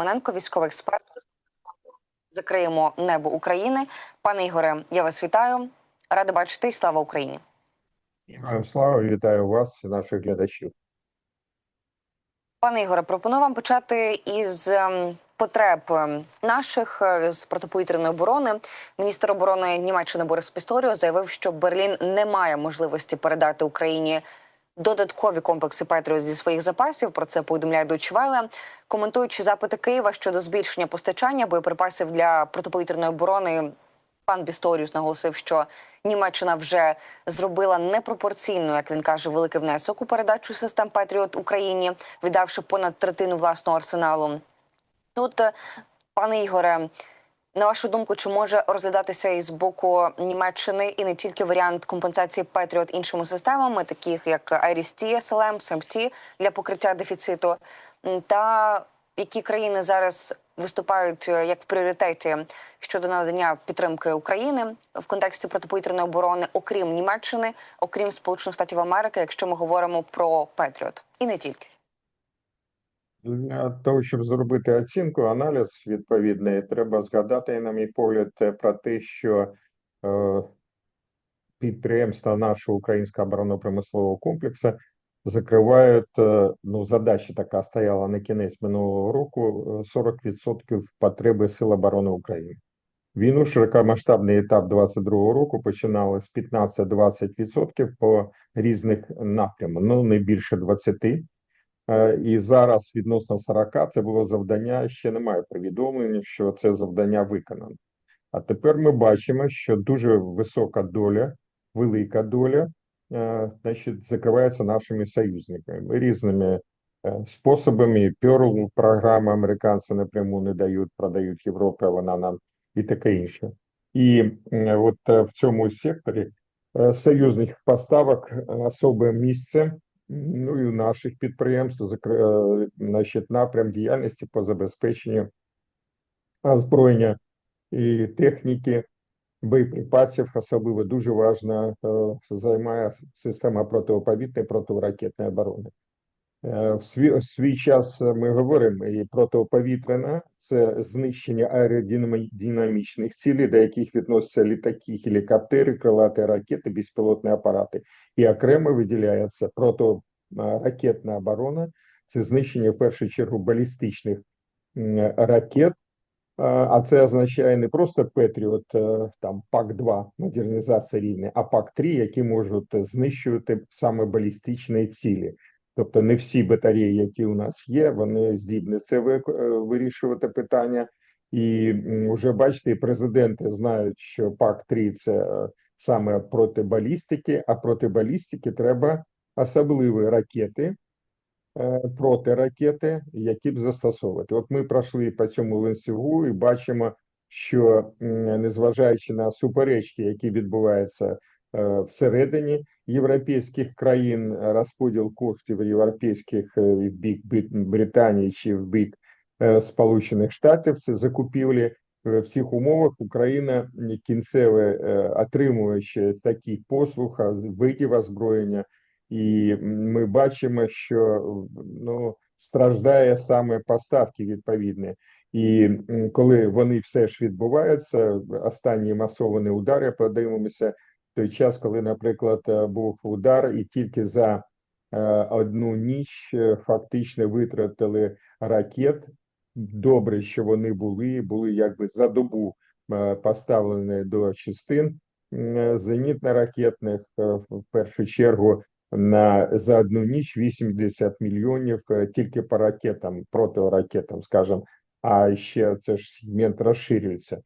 Романенко, військовий експерт. Закриємо небо України. Пане Ігоре, я вас вітаю. Рада бачити і слава Україні. Слава, вітаю вас наших глядачів. Пане Ігоре, пропоную вам почати із ем, потреб ем, наших е, з протиповітряної оборони. Міністр оборони Німеччини Борис Пісторіо заявив, що Берлін не має можливості передати Україні додаткові комплекси Петріот зі своїх запасів. Про це повідомляє Deutsche. Коментуючи запити Києва щодо збільшення постачання боєприпасів для протиповітряної оборони. Пан Пісторіус наголосив, що Німеччина вже зробила непропорційно, як він каже, великий внесок у передачу систем Петріот Україні, віддавши понад третину власного арсеналу. Тут, е, пане Ігоре, на вашу думку, чи може розглядатися із боку Німеччини і не тільки варіант компенсації Петріот іншими системами, таких як IRIS-T, SLM, SAMP-T для покриття дефіциту, та які країни зараз виступають е, як в пріоритеті щодо надання підтримки України в контексті протиповітряної оборони, окрім Німеччини, окрім Сполучених Штатів Америки, якщо ми говоримо про Петріот, і не тільки. Для того, щоб зробити оцінку, аналіз відповідний, треба згадати, на мій погляд, е, про те, що е, підприємства нашого українського оборонно-промислового комплексу закривають, е, ну, задача така стояла на кінець минулого року, е, 40% потреби Сил оборони України. Війну широкомасштабний етап 22-го року починали з 15-20% по різних напрямах, ну не більше 20%. Е, І зараз відносно 40 це було завдання. Ще немає повідомлення, що це завдання виконано. А тепер ми бачимо, що дуже висока доля, велика доля, е, значить, закривається нашими союзниками різними е, способами. Перл програми американці напряму не дають, продають Європі, вона нам і таке інше. І от в цьому секторі союзних поставок особе місце. Ну і у наших підприємств е, значить, напрям діяльності по забезпеченню озброєння і техніки, боєприпасів, особливо дуже важна е, займає система протиповітряної протиракетної оборони. Е, В свій, свій час ми говоримо і протиповітряна це знищення аеродинамічних цілей, до яких відносяться літаки, гелікоптери, крилаті ракети, безпілотні апарати. І окремо виділяється протиракетна оборона, це знищення в першу чергу балістичних ракет. А це означає не просто Петріот, е, там ПАК-2, модернізація рівня, а ПАК-3, які можуть е, знищувати саме балістичні цілі. Тобто не всі батареї, які у нас є, вони здібні це е, вирішувати питання. І вже бачите, президенти знають, що ПАК-3 це е, саме проти балістики, а проти балістики треба особливі ракети, е, протиракети, які б застосовувати. От ми пройшли по цьому ланцюгу і бачимо, що незважаючи на суперечки, які відбуваються всередині європейських країн, е, розподіл коштів європейських е, в бік Британії чи в бік е, Сполучених Штатів, це закупівлі. Е, В цих умовах Україна кінцеве е, отримуючи таких послуг, видів озброєння, і ми бачимо, що ну страждає саме поставки відповідні. І коли вони все ж відбуваються, останні масовані удари, подивимося, той час, коли, наприклад, е, був удар, і тільки за е, одну ніч е, фактично витратили ракет. Добре, що вони були, були якби за добу поставлені до частин зенітно-ракетних, в першу чергу на за одну ніч 80 мільйонів тільки по ракетам, протиракетам, скажімо, а ще це ж сегмент розширюється.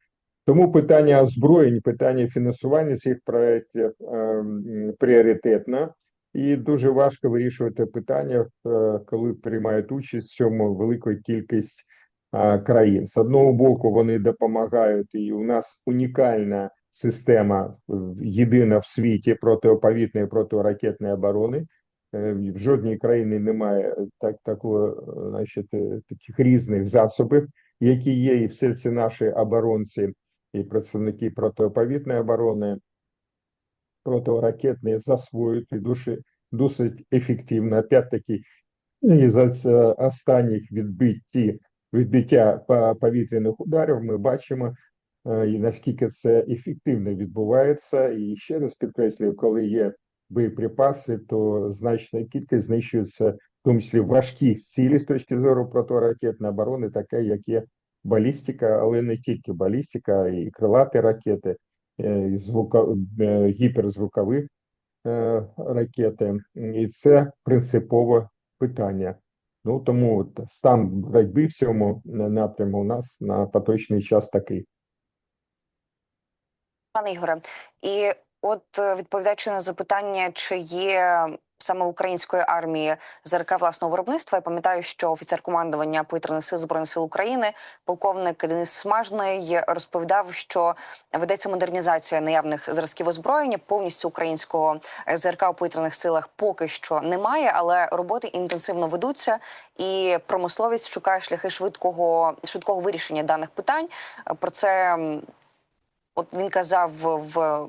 Тому питання озброєнь, питання фінансування цих проєктів ем, пріоритетне, і дуже важко вирішувати питання, е, коли приймають участь в цьому велика кількість е, країн. З одного боку, вони допомагають, і у нас унікальна система е, єдина в світі протиповітної протиракетної оборони. Е, В жодній країні немає так, такого, е, значить, е, таких різних засобів, які є, і все ці наші оборонці і представники протиповітної оборони, протиракетної засвоюють і дуже, досить ефективно. Опять-таки, із останніх відбитті відбиття повітряних ударів, ми бачимо, е, і наскільки це ефективно відбувається. І ще раз підкреслюю, коли є боєприпаси, то значна кількість знищується, в тому числі важкі цілі з точки зору протиракетної оборони, таке як є балістика, але не тільки балістика, і крилаті ракети, е, і звука, е, гіперзвукові е, ракети, і це принципове питання. Ну тому от стан боротьби в цьому напряму у нас на поточний час такий. Пане Ігоре, і от відповідаючи на запитання, чи є саме української армії ЗРК власного виробництва, я пам'ятаю, що офіцер командування повітряних сил збройних сил України, полковник Денис Смажний, розповідав, що ведеться модернізація наявних зразків озброєння повністю українського ЗРК у повітряних силах поки що немає, але роботи інтенсивно ведуться, і промисловість шукає шляхи швидкого швидкого вирішення даних питань. Про це от він казав в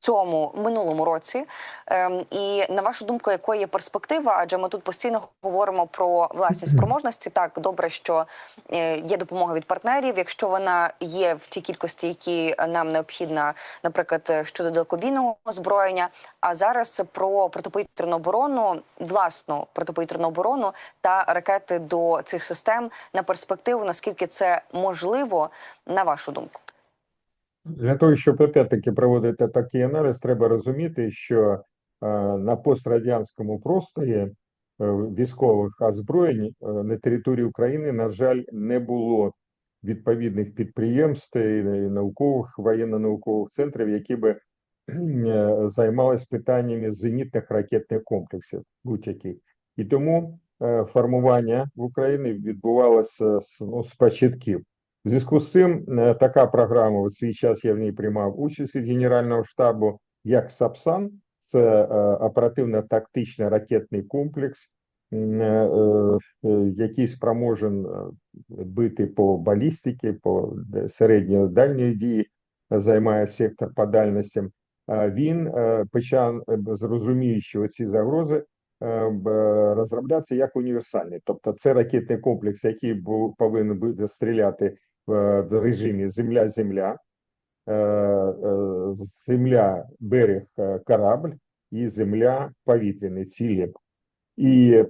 цьому минулому році. Ем, і на вашу думку, якою є перспектива? Адже ми тут постійно говоримо про власні спроможності. Так, добре, що е, є допомога від партнерів. Якщо вона є в тій кількості, які нам необхідна, наприклад, е, щодо далекобійного озброєння. А зараз про протиповітряну оборону, власну протиповітряну оборону та ракети до цих систем на перспективу, наскільки це можливо, на вашу думку? Для того, щоб опять-таки проводити такий аналіз, треба розуміти, що е, на пострадянському просторі е, військових озброєнь е, на території України, на жаль, не було відповідних підприємств і наукових воєнно-наукових центрів, які би займалися питаннями зенітних ракетних комплексів будь-яких. І тому формування в Україні відбувалося ну, з початків. В зв'язку з цим е, така програма у свій час я в ній приймав участь від Генерального штабу як САПСАН, це е, оперативно-тактичний ракетний комплекс, е, який спроможен бити по балістиці, по середньої дальньої дії, займає сектор по дальностям. Він почав, зрозуміючи ці загрози, розроблятися як універсальний. Тобто це ракетний комплекс, який був повинен буде стріляти в в режимі земля-земля, е, е, земля, берег, е, корабль і земля повітряні цілі. І е,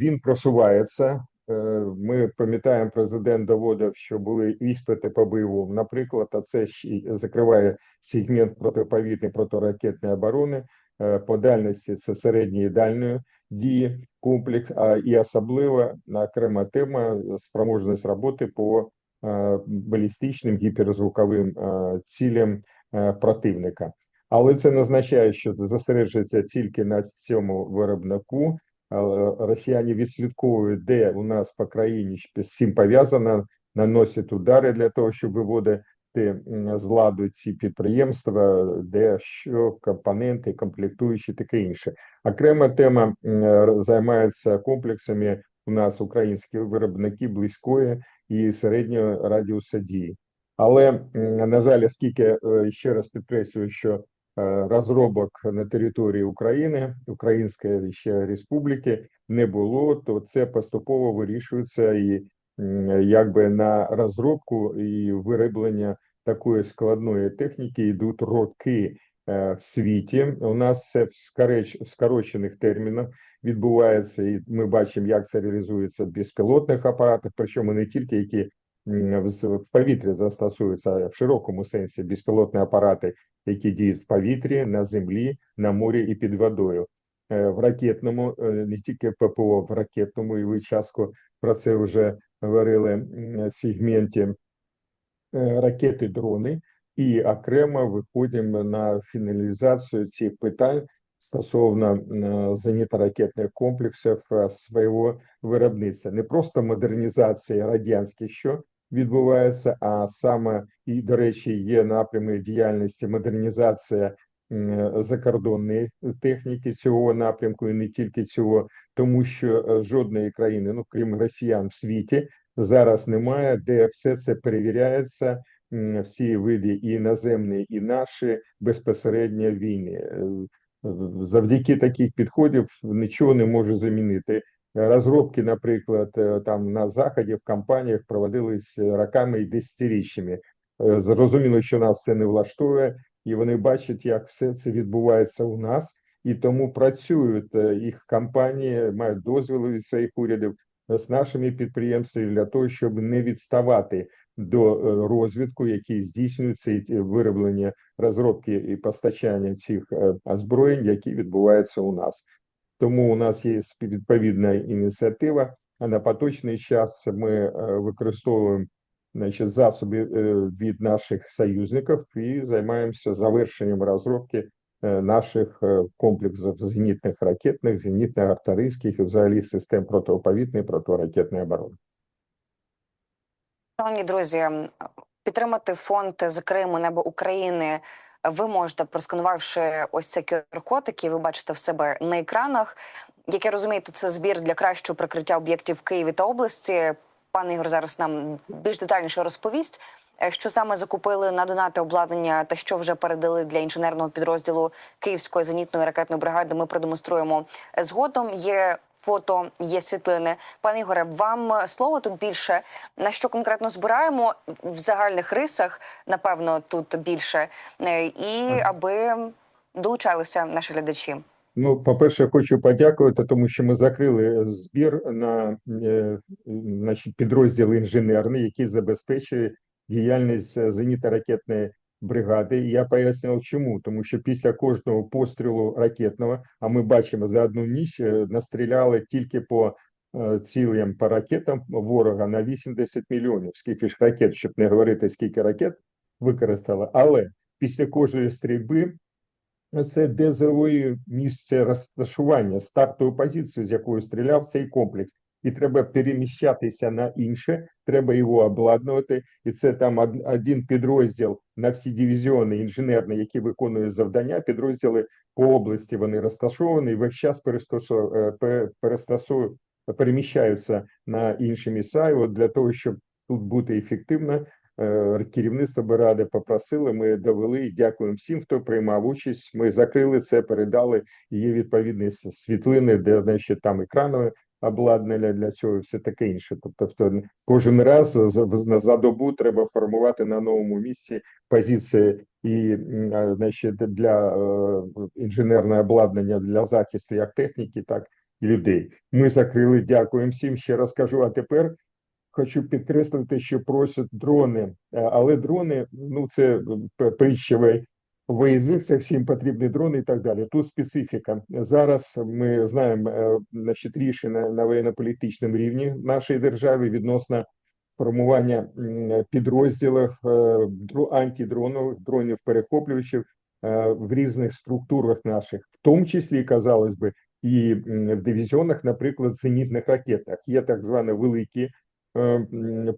він просувається. Е, Ми пам'ятаємо, президент доводив, що були іспити по бойовому, наприклад, а це закриває сегмент протиповітряної протиракетної оборони. Е, По дальності це середньої і дальньої дії комплекс, а і особливо окрема тема спроможність роботи по е, балістичним гіперзвуковим е, цілям противника. Але це не означає, що зосереджується тільки на цьому виробнику. Росіяни відслідковують, де у нас по країні з цим пов'язано, наносять удари для того, щоб виводити м, з ладу ці підприємства, де що компоненти, комплектуючі, таке інше. Окрема тема займається комплексами. У нас українські виробники близької і середнього радіуса дії. Але на жаль, оскільки е, ще раз підкреслюю, що е, розробок на території України, Української ще республіки не було, то це поступово вирішується і якби на розробку і вироблення такої складної техніки йдуть роки е, в світі. У нас це в скорочених термінах відбувається, і ми бачимо, як це реалізується в безпілотних апаратах, причому не тільки які в повітрі застосуються в широкому сенсі безпілотні апарати, які діють в повітрі, на землі, на морі і під водою. Е, В ракетному, е, не тільки ППО, в ракетному, і ви часто про це вже говорили сегменті ракети, дрони, і окремо виходимо на фіналізацію цих питань стосовно е, зенітно-ракетних комплексів е, свого виробництва. Не просто модернізація радянських, що відбувається, а саме і, до речі, є напрями діяльності модернізація закордонної техніки цього напрямку, і не тільки цього, тому що е, жодної країни, ну крім росіян в світі, зараз немає, де все це перевіряється, всі види і наземні, і наші безпосередньо війни. Е, Завдяки таких підходів нічого не може замінити Розробки, наприклад, е, там на заході в компаніях проводились роками і десятиріччями. Е, Зрозуміло, що нас це не влаштує, і вони бачать, як все це відбувається у нас, і тому працюють їх компанії, мають дозвіли від своїх урядів з нашими підприємствами для того, щоб не відставати до е, розвитку, який здійснюється вироблення розробки і постачання цих е, озброєнь, які відбуваються у нас. Тому у нас є відповідна ініціатива. А на поточний час ми е, використовуємо значить, засоби від наших союзників і займаємося завершенням розробки наших е, комплексів зенітних ракетних, зенітно-артилерійських і взагалі систем протиповітної протиракетної оборони. Шановні друзі, підтримати фонд за Криму Небо України. Ви можете, просканувавши ось цей QR-код, який ви бачите в себе на екранах. Як я розумію, то це збір для кращого прикриття об'єктів Києві та області. Пан Ігор зараз нам більш детальніше розповість, е, що саме закупили на донати обладнання та що вже передали для інженерного підрозділу Київської зенітної ракетної бригади. Ми продемонструємо згодом. Є фото, є світлини. Пане Ігоре, вам слово тут більше. На що конкретно збираємо в загальних рисах, напевно, тут більше, Е, і аби долучалися наші глядачі. Ну, по-перше, хочу подякувати, тому що ми закрили збір на е, значить, підрозділ інженерний, який забезпечує діяльність е, зенітно-ракетної бригади. І я пояснював, чому. Тому що після кожного пострілу ракетного, а ми бачимо за одну ніч е, настріляли тільки по е, цілям по ракетам ворога на 80 мільйонів. Скільки ж ракет, щоб не говорити, скільки ракет використали. Але після кожної стрільби це дезове місце розташування, стартову позицію, з якої стріляв цей комплекс. І треба переміщатися на інше, треба його обладнувати. І це там од- один підрозділ на всі дивізіони інженерні, які виконують завдання. Підрозділи по області вони розташовані і весь час перестосу- е, переміщаються на інші місця. І от для того, щоб тут бути ефективно, е, керівництво Бради попросили, ми довели дякуємо всім, хто приймав участь. Ми закрили це, передали. Є відповідні світлини, де значить, там екранове обладнання для цього, все таке інше. Тобто, кожен раз за, добу треба формувати на новому місці позиції і значить, для е, інженерне обладнання для захисту як техніки, так і людей. Ми закрили. Дякуємо всім. Ще раз кажу. А тепер хочу підкреслити, що просять дрони, Е, але дрони, ну це п- виїзд, це всім потрібні дрони і так далі. Тут специфіка. Зараз ми знаємо е, значить, рішення на воєнно-політичному рівні нашої держави відносно формування підрозділів е, антидронових дронів перехоплювачів е, в різних структурах наших, в тому числі, казалось би, і в дивізіонах, наприклад, зенітних ракетах. Є так звані великі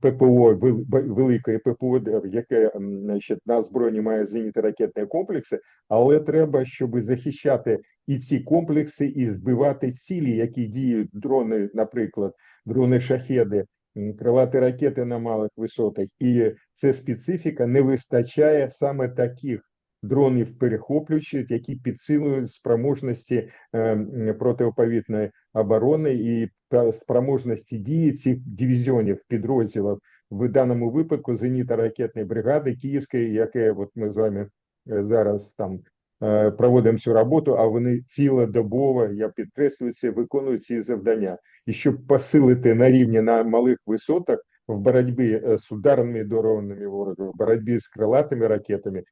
ППО, вел- б- ППО, яке значить, на озброєнні має зенітно-ракетні комплекси, але треба, щоб захищати і ці комплекси, і збивати цілі, які діють дрони, наприклад, дрони шахеди, м, крилаті ракети на малих висотах. І це специфіка не вистачає саме таких дронів перехоплюючих, які підсилюють спроможності е, протиповітної оборони і спроможності дії цих дивізіонів підрозділів в даному випадку зенітно-ракетної бригади Київської, яке от ми з вами е, зараз там е, проводимо цю роботу, а вони цілодобово, я підкреслюю це, виконують ці завдання. І щоб посилити на рівні на малих висотах в боротьбі е, з ударними дронами ворога, в боротьбі з крилатими ракетами,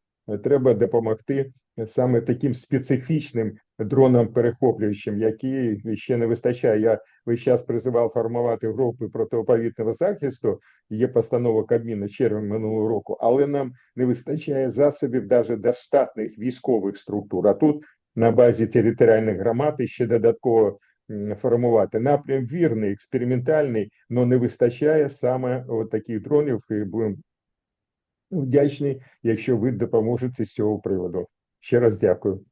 треба допомогти саме таким специфічним дронам перехоплюючим, які ще не вистачає. Я весь час призивав формувати групи протиповітного захисту. Є постанова Кабміну червень минулого року, але нам не вистачає засобів навіть до військових структур. А тут на базі територіальних громад ще додатково формувати напрям вірний, експериментальний, але не вистачає саме от таких дронів. І будемо вдячні, якщо ви допоможете з цього приводу. Ще раз дякую.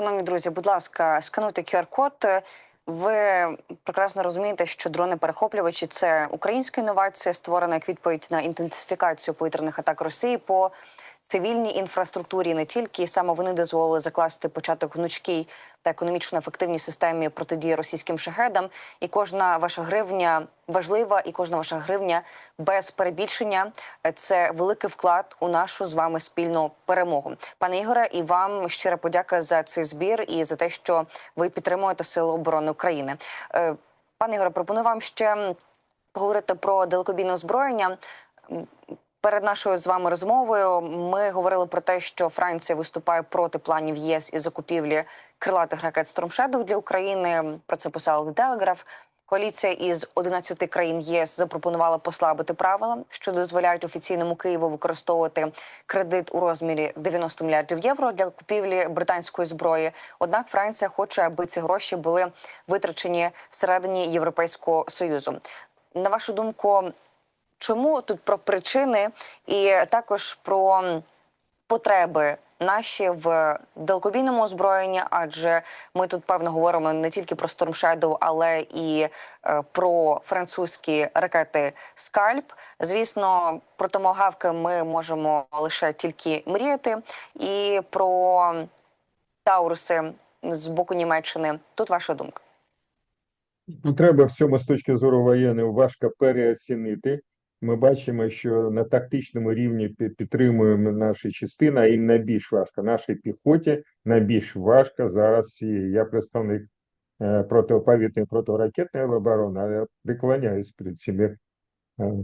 Шановні друзі, будь ласка, скануйте QR-код. Ви прекрасно розумієте, що дрони-перехоплювачі це українська інновація, створена як відповідь на інтенсифікацію повітряних атак Росії по цивільній інфраструктурі. Не тільки саме вони дозволили закласти початок гнучкій та економічно ефективній системі протидії російським шахедам. І кожна ваша гривня важлива, і кожна ваша гривня без перебільшення це великий вклад у нашу з вами спільну перемогу. Пане Ігоре, і вам щира подяка за цей збір і за те, що ви підтримуєте Сили оборони України. Е, Пане Ігоре, пропоную вам ще поговорити про далекобійне озброєння. Перед нашою з вами розмовою ми говорили про те, що Франція виступає проти планів ЄС із закупівлі крилатих ракет Shadow для України. Про це писав Telegraph. Коаліція із 11 країн ЄС запропонувала послабити правила, що дозволяють офіційному Києву використовувати кредит у розмірі 90 мільярдів євро для купівлі британської зброї. Однак Франція хоче, аби ці гроші були витрачені всередині Європейського союзу. На вашу думку, чому тут про причини і також про потреби наші в далекобійному озброєнні? Адже ми тут певно говоримо не тільки про Storm Shadow, але і е, про французькі ракети Скальп. Звісно, про томогавки ми можемо лише тільки мріяти, і про Тауруси з боку Німеччини. Тут ваша думка. Ну, треба в цьому з точки зору воєнної важко переоцінити. Ми бачимо, що на тактичному рівні підтримуємо наші частини, а їм найбільш важко. Нашій піхоті найбільш важко зараз. І я представник е, протиповітряної протиракетної оборони, але я преклоняюсь перед цими е,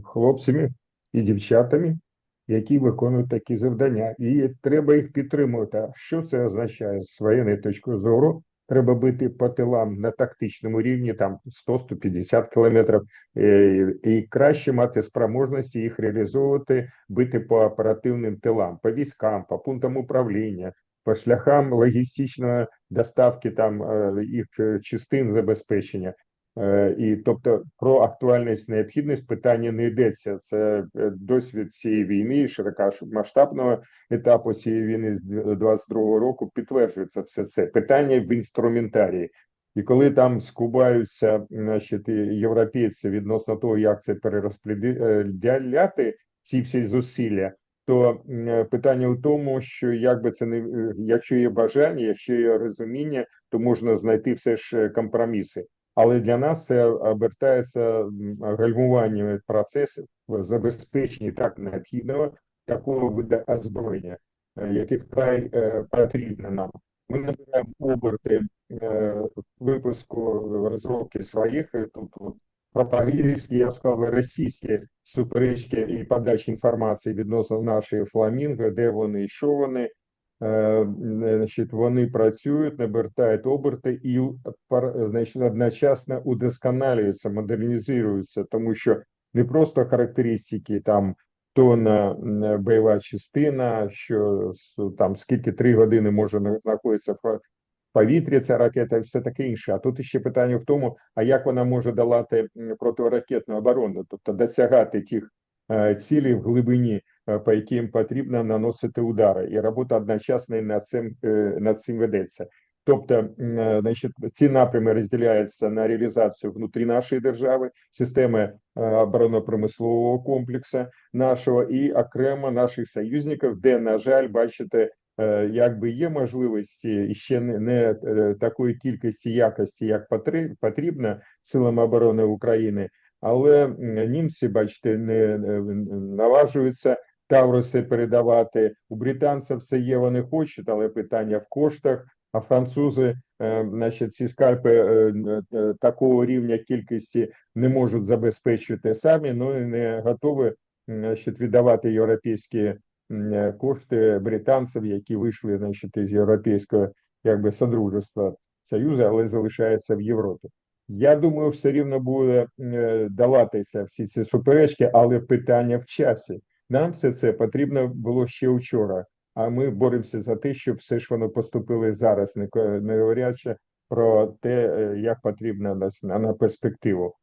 хлопцями і дівчатами, які виконують такі завдання. І треба їх підтримувати. Що це означає з воєнної точки зору? Треба бити по тилам на тактичному рівні, там 100-150 кілометрів, е, і краще мати спроможності їх реалізовувати, бити по оперативним тилам, по військам, по пунктам управління, по шляхам логістичної доставки там е, їх е, частин забезпечення. Е, І тобто про актуальність необхідність питання не йдеться. Це е, досвід цієї війни, широкомасштабного етапу цієї війни з 22-го року підтверджується все це питання в інструментарії. І коли там скубаються значить, європейці відносно того, як це перерозподіляти ці всі зусилля, то питання в тому, що як би це не якщо є бажання, якщо є розуміння, то можна знайти все ж е, компроміси. Але для нас це обертається гальмуванням процесів в забезпеченні так необхідного такого виду озброєння, е, яке вкрай е, потрібно нам. Ми набираємо оберти е, випуску розробки своїх тут пропагандистські, я б сказав, російські суперечки і подачі інформації відносно нашої фламінго, де вони що вони. Е, значить, вони працюють, набертають оберти і значить, одночасно удосконалюються, модернізуються, тому що не просто характеристики там тонна бойова частина, що там скільки три години може знаходитися в повітрі ця ракета, і все таке інше. А тут ще питання в тому, а як вона може долати протиракетну оборону, тобто досягати тих е, цілей в глибині, е, по яким потрібно наносити удари, і робота одночасно над цим е, над цим ведеться. Тобто, е, значить, ці напрями розділяються на реалізацію внутрі нашої держави, системи е, оборонно-промислового комплексу нашого і окремо наших союзників, де, на жаль, бачите, е, якби є можливості і ще не, не е, такої кількості якості, як потрібно силам оборони України, але німці, бачите, не наважуються Тавруси передавати. У британців це є, вони хочуть, але питання в коштах. А французи, е, значить, ці скальпи е, е, такого рівня кількості не можуть забезпечити самі, ну і не готові значить, віддавати європейські кошти британців, які вийшли значить, із європейського якби содружества Союзу, але залишаються в Європі. Я думаю, все рівно буде даватися всі ці суперечки, але питання в часі. Нам все це потрібно було ще вчора. А ми боремося за те, щоб все ж воно поступили зараз, не, говорячи про те, е, як потрібно на, на перспективу.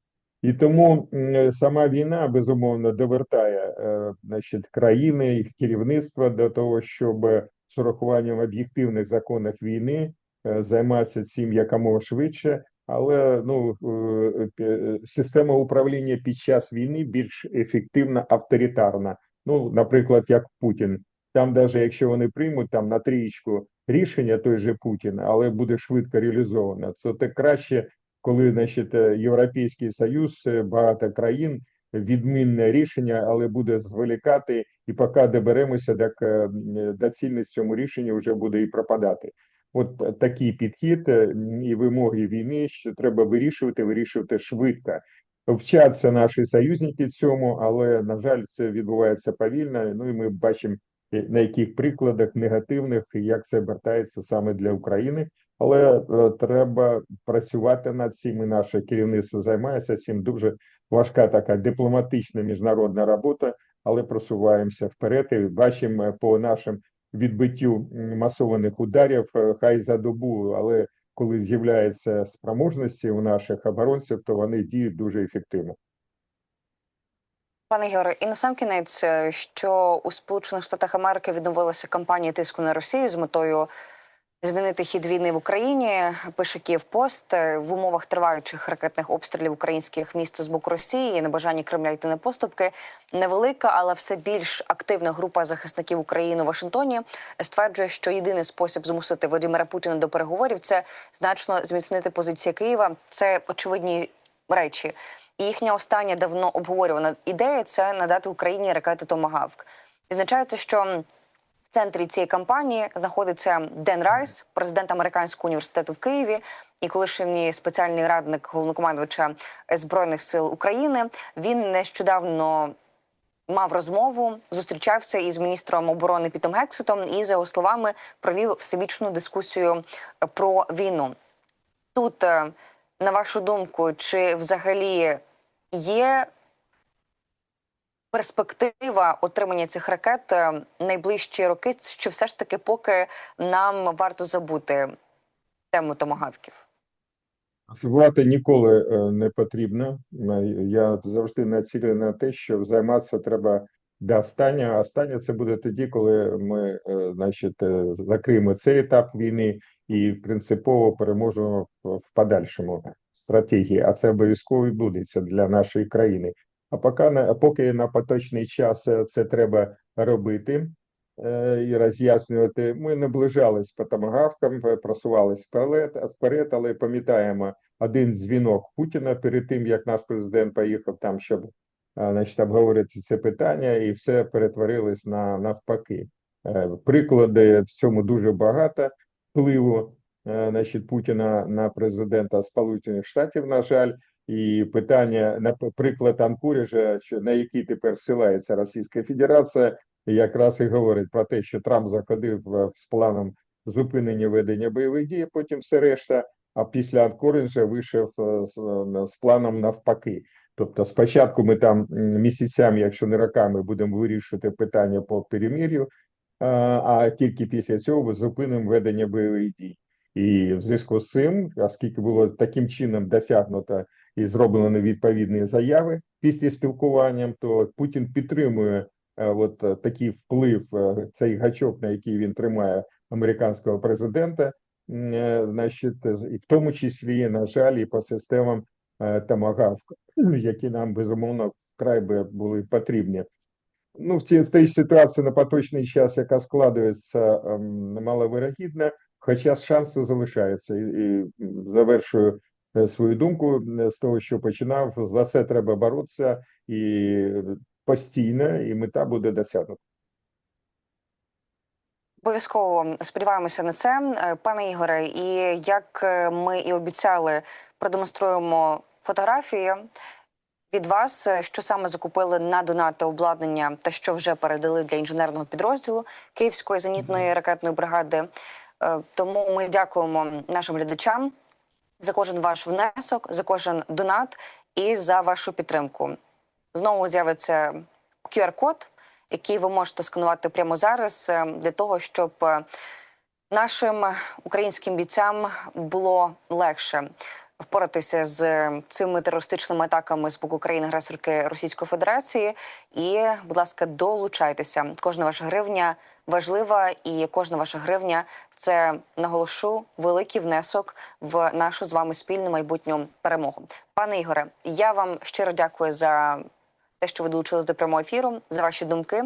І тому сама війна безумовно довертає е, значить, країни, їх керівництво до того, щоб з урахуванням об'єктивних законів війни е, займатися цим якомога швидше. Але ну е, е, система управління під час війни більш ефективна, авторитарна. Ну, наприклад, як Путін Там, навіть якщо вони приймуть там на трієчку рішення той же Путін, але буде швидко реалізовано, те краще, коли значить, Європейський Союз, е, багато країн відмінне рішення, але буде зволікати, і поки доберемося, так доцільність цьому рішенню вже буде і пропадати. От такий підхід і вимоги війни, що треба вирішувати, вирішувати швидко. Вчаться наші союзники цьому, але на жаль, це відбувається повільно. Ну і ми бачимо на яких прикладах негативних як це обертається саме для України. Але е, треба працювати над цим. І наше керівництво займається цим. Дуже важка така дипломатична міжнародна робота, але просуваємося вперед і бачимо е, по нашим відбиттю масованих ударів, е, хай за добу, але коли з'являються спроможності у наших оборонців, то вони діють дуже ефективно. Пане Ігоре, і на сам кінець, е, що у Сполучених Штатах Америки відновилася кампанія тиску на Росію з метою змінити хід війни в Україні. Пише Київпост Е, в умовах триваючих ракетних обстрілів українських міст з боку Росії і небажання Кремля йти на поступки. Невелика, але все більш активна група захисників України у Вашингтоні стверджує, що єдиний спосіб змусити Володимира Путіна до переговорів це значно зміцнити позиції Києва. Це очевидні речі. І їхня остання давно обговорювана ідея це надати Україні ракети Томагавк. Відзначається, що центрі цієї кампанії знаходиться Ден Райс, президент американського університету в Києві, і колишній спеціальний радник головнокомандувача збройних сил України. Він нещодавно мав розмову, зустрічався із міністром оборони Пітом Гексетом і, за його словами, провів всебічну дискусію про війну. Тут, е, на вашу думку, чи взагалі є перспектива отримання цих ракет е, найближчі роки, чи все ж таки поки нам варто забути тему томагавків? Забувати ніколи е, не потрібно. Е, Я завжди націлений на те, що займатися треба до останнього. Останнє це буде тоді, коли ми, значить, закриємо цей етап війни і принципово переможемо в подальшому стратегії. А це обов'язково відбудеться для нашої країни. А поки поки на поточний час е, це треба робити е, і роз'яснювати. Ми наближались по томагавкам, е, просувались вперед, але пам'ятаємо один дзвінок Путіна перед тим, як наш президент поїхав там, щоб значить, обговорити це питання, і все перетворилось на навпаки. Приклади в цьому дуже багато впливу значить, Путіна на президента Сполучених Штатів, на жаль. І питання, наприклад, Анкуріжа, що на який тепер ссилається Російська Федерація, якраз і говорить про те, що Трамп заходив е, з планом зупинення ведення бойових дій, потім все решта. А після Анкоріджа вийшов е, з, е, з планом навпаки. Тобто, спочатку ми там місяцями, якщо не роками, будемо вирішувати питання по перемір'ю, а тільки після цього зупинимо ведення бойових дій. І в зв'язку з цим, оскільки було таким чином досягнуто і зроблено відповідні заяви після спілкування, то Путін підтримує е, от е, такий вплив, е, цей гачок, на який він тримає американського президента, значить, і в тому числі, на жаль, і по системам Томагавк, які нам безумовно вкрай би були потрібні. Ну, в цій в тій ситуації на поточний час, яка складується ем, маловирогідна, хоча шанси залишаються. І, і завершую свою думку е, з того, що починав. За це треба боротися і постійно, і мета буде досягнута. Обов'язково сподіваємося на це, Е, пане Ігоре. І як е, ми і обіцяли, продемонструємо фотографії від вас, е, що саме закупили на донати обладнання та що вже передали для інженерного підрозділу Київської зенітної ракетної бригади. Е, Тому ми дякуємо нашим глядачам за кожен ваш внесок, за кожен донат і за вашу підтримку. Знову з'явиться QR-код, який ви можете сканувати прямо зараз е, для того, щоб е, нашим українським бійцям було легше впоратися з цими терористичними атаками з боку країни агресорки Російської Федерації. І, будь ласка, долучайтеся. Кожна ваша гривня важлива, і кожна ваша гривня це наголошу великий внесок в нашу з вами спільну майбутню перемогу. Пане Ігоре, я вам щиро дякую за те, що ви долучились до прямого ефіру, за ваші думки.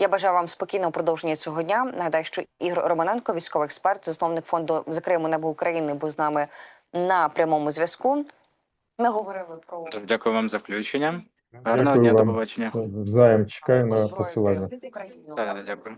Я бажаю вам спокійного продовження цього дня. Нагадаю, що Ігор Романенко, військовий експерт, засновник фонду «Закриємо небо України, був з нами на прямому зв'язку. Ми говорили про дякую вам за включення. Гарного дня, до побачення. Взаєм чекаю на посилання. Так, дякую.